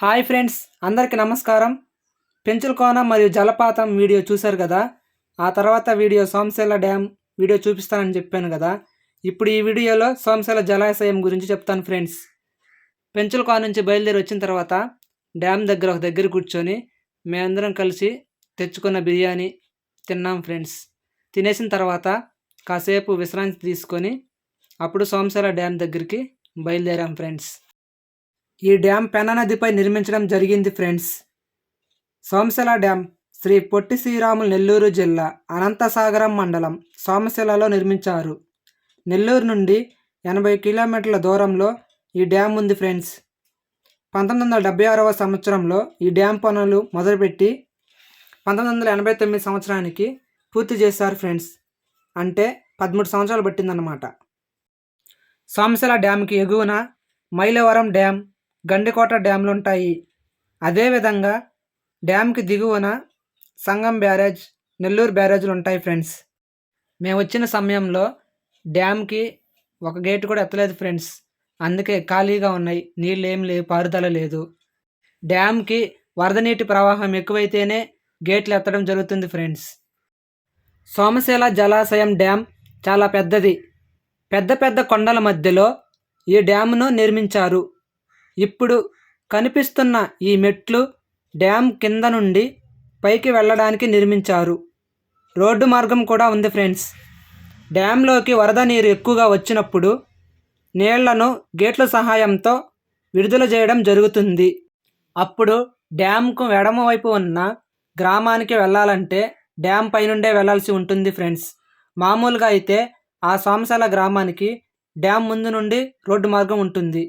Hi friends అందరికీ నమస్కారం. పెంచుల కోన మరియు జలపాతం వీడియో చూశారు కదా? ఆ తర్వాత వీడియో సోమశిల డ్యామ్ వీడియో చూపిస్తానని చెప్పాను కదా? ఇప్పుడు ఈ వీడియోలో సోమశిల జలాశయం గురించి చెప్తాను ఫ్రెండ్స్. పెంచుల కోన నుంచి బయలుదేరి వచ్చిన తర్వాత డ్యామ్ దగ్గర ఒక దగ్గర కూర్చొని మేమందరం కలిసి తెచ్చుకున్న బిర్యానీ తిన్నాం ఫ్రెండ్స్. తినేసిన తర్వాత కాసేపు విశ్రాంతి తీసుకొని అప్పుడు సోమశిల డ్యామ్ దగ్గరికి బయలుదేరాం ఫ్రెండ్స్. ఈ డ్యామ్ పెన నదిపై నిర్మించడం జరిగింది ఫ్రెండ్స్. సోమశిల డ్యామ్ శ్రీ పొట్టి శ్రీరాములు నెల్లూరు జిల్లా అనంతసాగరం మండలం సోమశిలలో నిర్మించారు. నెల్లూరు నుండి ఎనభై కిలోమీటర్ల దూరంలో ఈ డ్యామ్ ఉంది ఫ్రెండ్స్. పంతొమ్మిది వందల డెబ్బై ఆరవ సంవత్సరంలో ఈ డ్యామ్ పనులు మొదలుపెట్టి పంతొమ్మిది వందల ఎనభై తొమ్మిది సంవత్సరానికి పూర్తి చేశారు ఫ్రెండ్స్. అంటే పదమూడు సంవత్సరాలు పట్టిందన్నమాట. సోమశిల డ్యామ్కి ఎగువన మైలవరం డ్యామ్ గండికోట డ్యామ్లు ఉంటాయి అదేవిధంగా డ్యామ్కి దిగువన సంగం బ్యారేజ్ నెల్లూరు బ్యారేజ్లు ఉంటాయి ఫ్రెండ్స్. మేము వచ్చిన సమయంలో డ్యామ్కి ఒక గేట్ కూడా ఎత్తలేదు ఫ్రెండ్స్. అందుకే ఖాళీగా ఉన్నాయి. నీళ్ళు ఏం లేవు పారుదల లేదు. డ్యామ్కి వరద నీటి ప్రవాహం ఎక్కువైతేనే గేట్లు ఎత్తడం జరుగుతుంది ఫ్రెండ్స్. సోమశీల జలాశయం డ్యామ్ చాలా పెద్దది. పెద్ద పెద్ద కొండల మధ్యలో ఈ డ్యామ్ను నిర్మించారు. ఇప్పుడు కనిపిస్తున్న ఈ మెట్లు డ్యామ్ కింద నుండి పైకి వెళ్ళడానికి నిర్మించారు. రోడ్డు మార్గం కూడా ఉంది ఫ్రెండ్స్. డ్యాంలోకి వరద నీరు ఎక్కువగా వచ్చినప్పుడు నీళ్ళను గేట్ల సహాయంతో విడుదల చేయడం జరుగుతుంది. అప్పుడు డ్యామ్కు ఎడమ వైపు ఉన్న గ్రామానికి వెళ్ళాలంటే డ్యామ్ పైనుండే వెళ్ళాల్సి ఉంటుంది ఫ్రెండ్స్. మామూలుగా అయితే ఆ సోమశాల గ్రామానికి డ్యామ్ ముందు నుండి రోడ్డు మార్గం ఉంటుంది.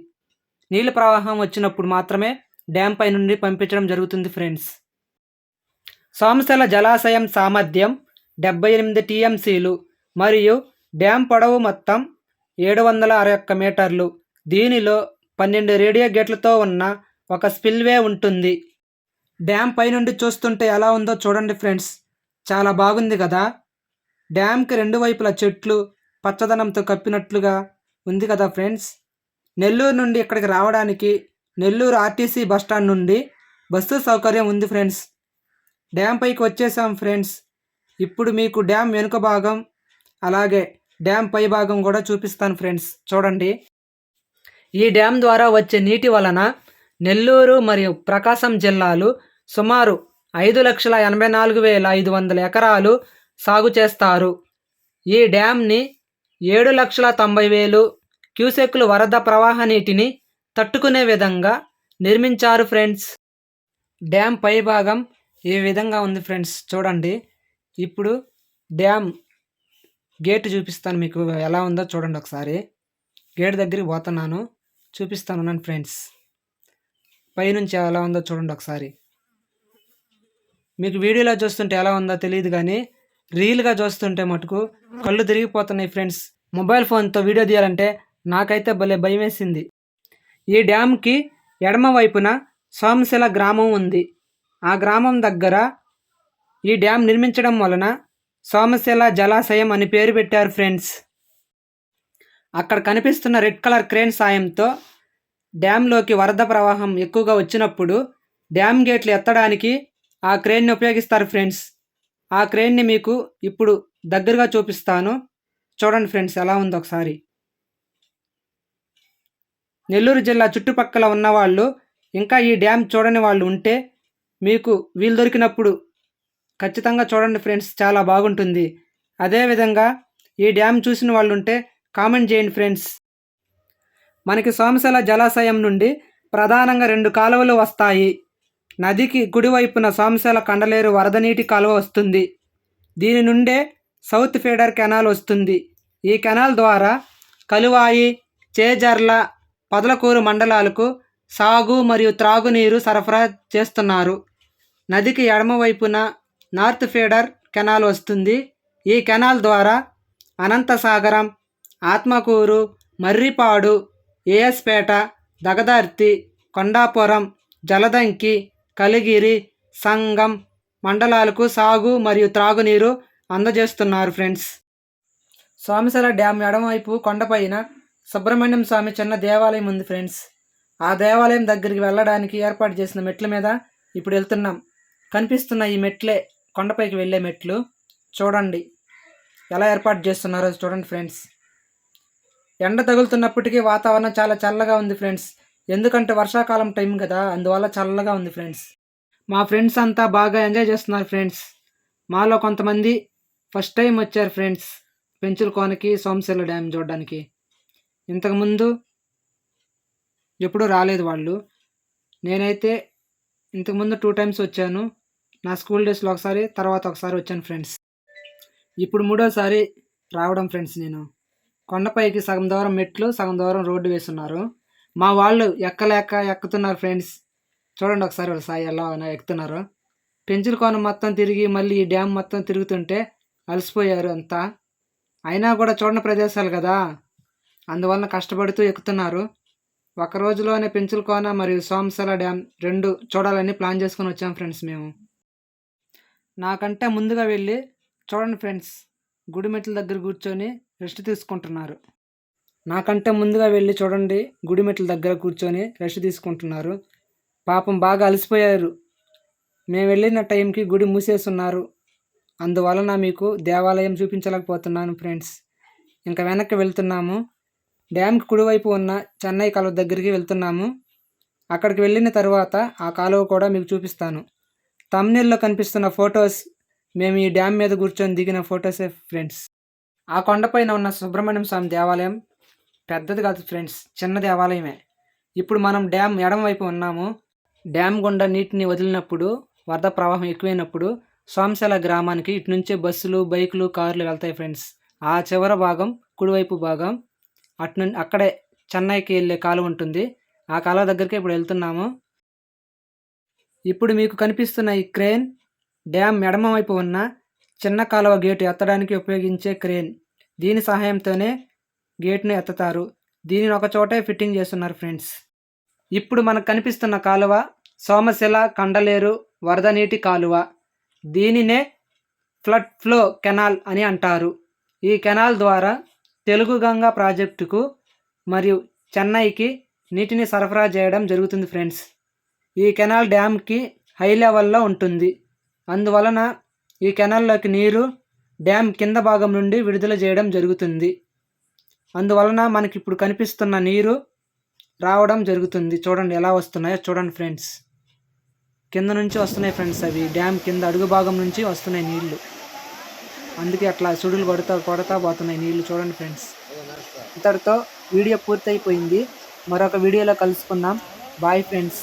నీళ్ళ ప్రవాహం వచ్చినప్పుడు మాత్రమే డ్యామ్ పై నుండి పంపించడం జరుగుతుంది ఫ్రెండ్స్ సోమశల జలాశయం సామర్థ్యం డెబ్బై ఎనిమిది టీఎంసీలు మరియు డ్యామ్ పొడవు మొత్తం ఏడు వందల అరవై ఒక్క మీటర్లు. దీనిలో పన్నెండు రేడియో గేట్లతో ఉన్న ఒక స్పిల్వే ఉంటుంది. డ్యామ్ పైనుండి చూస్తుంటే ఎలా ఉందో చూడండి ఫ్రెండ్స్ చాలా బాగుంది కదా? డ్యామ్కి రెండు వైపుల చెట్లు పచ్చదనంతో కప్పినట్లుగా ఉంది కదా ఫ్రెండ్స్ నెల్లూరు నుండి ఇక్కడికి రావడానికి నెల్లూరు ఆర్టీసీ బస్టాండ్ నుండి బస్సు సౌకర్యం ఉంది ఫ్రెండ్స్. డ్యామ్ పైకి వచ్చేసాం ఫ్రెండ్స్. ఇప్పుడు మీకు డ్యామ్ వెనుక భాగం అలాగే డ్యామ్ పై భాగం కూడా చూపిస్తాను ఫ్రెండ్స్. చూడండి. ఈ డ్యామ్ ద్వారా వచ్చే నీటి వలన నెల్లూరు మరియు ప్రకాశం జిల్లాలు సుమారు ఐదు లక్షల ఎనభై నాలుగు వేల ఐదు వందల ఎకరాలు సాగు చేస్తారు. ఈ డ్యామ్ని ఏడు లక్షల తొంభై వేలు క్యూసెక్లు వరద ప్రవాహ నీటిని తట్టుకునే విధంగా నిర్మించారు ఫ్రెండ్స్. డ్యామ్ పై భాగం ఈ విధంగా ఉంది ఫ్రెండ్స్ చూడండి. ఇప్పుడు డ్యామ్ గేట్ చూపిస్తాను మీకు ఎలా ఉందో చూడండి ఒకసారి. గేట్ దగ్గరికి పోతున్నాను. చూపిస్తాను నన్ను ఫ్రెండ్స్. పైనుంచి ఎలా ఉందో చూడండి ఒకసారి. మీకు వీడియోలో చూస్తుంటే ఎలా ఉందో తెలియదు కానీ రీల్గా చూస్తుంటే మటుకు కళ్ళు తిరిగిపోతున్నాయి ఫ్రెండ్స్. మొబైల్ ఫోన్తో వీడియో తీయాలంటే నాకైతే భలే భయం వేసింది ఈ డ్యామ్కి ఎడమ వైపున సోమశిల గ్రామం ఉంది. ఆ గ్రామం దగ్గర ఈ డ్యామ్ నిర్మించడం వలన సోమశిల జలాశయం అని పేరు పెట్టారు ఫ్రెండ్స్. అక్కడ కనిపిస్తున్న రెడ్ కలర్ క్రేన్ సాయంతో డ్యామ్లోకి వరద ప్రవాహం ఎక్కువగా వచ్చినప్పుడు డ్యామ్ గేట్లు ఎత్తడానికి ఆ క్రేన్ని ఉపయోగిస్తారు ఫ్రెండ్స్. ఆ క్రేన్ని మీకు ఇప్పుడు దగ్గరగా చూపిస్తాను. చూడండి ఫ్రెండ్స్ ఎలా ఉందో ఒకసారి. నెల్లూరు జిల్లా చుట్టుపక్కల ఉన్నవాళ్ళు ఇంకా ఈ డ్యామ్ చూడని వాళ్ళు ఉంటే మీకు వీలు దొరికినప్పుడు ఖచ్చితంగా చూడండి ఫ్రెండ్స్ చాలా బాగుంటుంది. అదేవిధంగా ఈ డ్యామ్ చూసిన వాళ్ళు ఉంటే కామెంట్ చేయండి ఫ్రెండ్స్. మనకి సోమశల జలాశయం నుండి ప్రధానంగా రెండు కాలువలు వస్తాయి. నదికి కుడివైపున సోమశల కండలేరు వరద నీటి కాలువ వస్తుంది. దీని నుండే సౌత్ ఫీడర్ కెనాల్ వస్తుంది. ఈ కెనాల్ ద్వారా కలువాయి చేజర్ల పొదలకూరు మండలాలకు సాగు మరియు త్రాగునీరు సరఫరా చేస్తున్నారు. నదికి ఎడమవైపున నార్త్ ఫీడర్ కెనాల్ వస్తుంది. ఈ కెనాల్ ద్వారా అనంతసాగరం ఆత్మకూరు మర్రిపాడు ఏఎస్పేట దగదార్తి కొండాపురం జలదంకి కలిగిరి సంగం మండలాలకు సాగు మరియు త్రాగునీరు అందజేస్తున్నారు ఫ్రెండ్స్. సోమశిల డ్యామ్ ఎడమవైపు కొండపైన సుబ్రహ్మణ్యం స్వామి చిన్న దేవాలయం ఉంది ఫ్రెండ్స్. ఆ దేవాలయం దగ్గరికి వెళ్ళడానికి ఏర్పాటు చేసిన మెట్ల మీద ఇప్పుడు వెళ్తున్నాం. కనిపిస్తున్న ఈ మెట్లే కొండపైకి వెళ్ళే మెట్లు. చూడండి. ఎలా ఏర్పాటు చేస్తున్నారో చూడండి ఫ్రెండ్స్. ఎండ తగులుతున్నప్పటికీ వాతావరణం చాలా చల్లగా ఉంది ఫ్రెండ్స్. ఎందుకంటే వర్షాకాలం టైం కదా అందువల్ల చల్లగా ఉంది ఫ్రెండ్స్. మా ఫ్రెండ్స్ అంతా బాగా ఎంజాయ్ చేస్తున్నారు ఫ్రెండ్స్. మాలో కొంతమంది ఫస్ట్ టైం వచ్చారు ఫ్రెండ్స్. పెంచుల కోనకి సోమశిల డ్యామ్ చూడడానికి. ఇంతకుముందు ఎప్పుడూ రాలేదు వాళ్ళు. నేనైతే ఇంతకుముందు టూ టైమ్స్ వచ్చాను. నా స్కూల్ డేస్లో ఒకసారి తర్వాత ఒకసారి వచ్చాను ఫ్రెండ్స్ ఇప్పుడు మూడోసారి రావడం ఫ్రెండ్స్ నేను. కొండపైకి సగం దూరం మెట్లు సగం దూరం రోడ్డు వేస్తున్నారు. మా వాళ్ళు ఎక్కలేక ఎక్కుతున్నారు ఫ్రెండ్స్ చూడండి ఒకసారి వాళ్ళ సాయి ఎలా ఎక్కుతున్నారు. పెంచుల కోన మొత్తం తిరిగి మళ్ళీ ఈ డ్యామ్ మొత్తం తిరుగుతుంటే అలసిపోయారు అంతా. అయినా కూడా చూడని ప్రదేశాలు కదా. అందువలన కష్టపడుతూ ఎక్కుతున్నారు. ఒక రోజులోనే పెంచులకోన మరియు సోమసల డ్యామ్ రెండు చూడాలని ప్లాన్ చేసుకొని వచ్చాం ఫ్రెండ్స్ మేము. నాకంటే ముందుగా వెళ్ళి చూడండి ఫ్రెండ్స్ గుడిమెట్ల దగ్గర కూర్చొని రెస్ట్ తీసుకుంటున్నారు. నాకంటే ముందుగా వెళ్ళి చూడండి గుడిమెట్ల దగ్గర కూర్చొని రెస్ట్ తీసుకుంటున్నారు. పాపం బాగా అలసిపోయారు. మేము వెళ్ళిన టైంకి గుడి మూసేస్తున్నారు అందువలన మీకు దేవాలయం చూపించలేకపోతున్నాను ఫ్రెండ్స్. ఇంకా వెనక్కి వెళ్తున్నాము. డ్యామ్కి కుడివైపు ఉన్న చెన్నై కాలువ దగ్గరికి వెళ్తున్నాము. అక్కడికి వెళ్ళిన తర్వాత ఆ కాలువ కూడా మీకు చూపిస్తాను. తమ్నెల్లో కనిపిస్తున్న ఫొటోస్ మేము ఈ డ్యామ్ మీద కూర్చొని దిగిన ఫొటోసే ఫ్రెండ్స్. ఆ కొండపైన ఉన్న సుబ్రహ్మణ్యం స్వామి దేవాలయం పెద్దది కాదు ఫ్రెండ్స్ చిన్న దేవాలయమే. ఇప్పుడు మనం డ్యామ్ ఎడమవైపు ఉన్నాము. డ్యామ్ గుండా నీటిని వదిలినప్పుడు వరద ప్రవాహం ఎక్కువైనప్పుడు సోమశాల గ్రామానికి ఇటు నుంచే బస్సులు బైకులు కార్లు వెళ్తాయి ఫ్రెండ్స్. ఆ చివర భాగం కుడివైపు భాగం అటు నుండి అక్కడే చెన్నైకి వెళ్ళే కాలువ ఉంటుంది. ఆ కాలువ దగ్గరికి ఇప్పుడు వెళ్తున్నాము. ఇప్పుడు మీకు కనిపిస్తున్న ఈ క్రేన్ డ్యామ్ ఎడమ వైపు ఉన్న చిన్న కాలువ గేటు ఎత్తడానికి ఉపయోగించే క్రేన్. దీని సహాయంతోనే గేట్ను ఎత్తుతారు. దీనిని ఒక చోటే ఫిట్టింగ్ చేస్తున్నారు ఫ్రెండ్స్. ఇప్పుడు మనకు కనిపిస్తున్న కాలువ సోమశిల కండలేరు వరద నీటి కాలువ. దీనినే ఫ్లడ్ ఫ్లో కెనాల్ అని అంటారు. ఈ కెనాల్ ద్వారా తెలుగు గంగా ప్రాజెక్టుకు మరియు చెన్నైకి నీటిని సరఫరా చేయడం జరుగుతుంది ఫ్రెండ్స్. ఈ కెనాల్ డ్యామ్కి హై లెవెల్లో ఉంటుంది. అందువలన ఈ కెనాల్లోకి నీరు డ్యామ్ కింద భాగం నుండి విడుదల చేయడం జరుగుతుంది. అందువలన మనకి ఇప్పుడు కనిపిస్తున్న నీరు రావడం జరుగుతుంది. చూడండి ఎలా వస్తున్నాయో చూడండి ఫ్రెండ్స్. కింద నుంచి వస్తున్నాయి ఫ్రెండ్స్ అవి. డ్యామ్ కింద అడుగు భాగం నుంచి వస్తున్నాయి నీళ్ళు. అందుకే అట్లా సుడులు కొడతా కొడతా పోతున్నాయి నీళ్ళు చూడండి ఫ్రెండ్స్. ఇంతటితో వీడియో పూర్తయిపోయింది. మరొక వీడియోలో కలుసుకుందాం. Bye friends.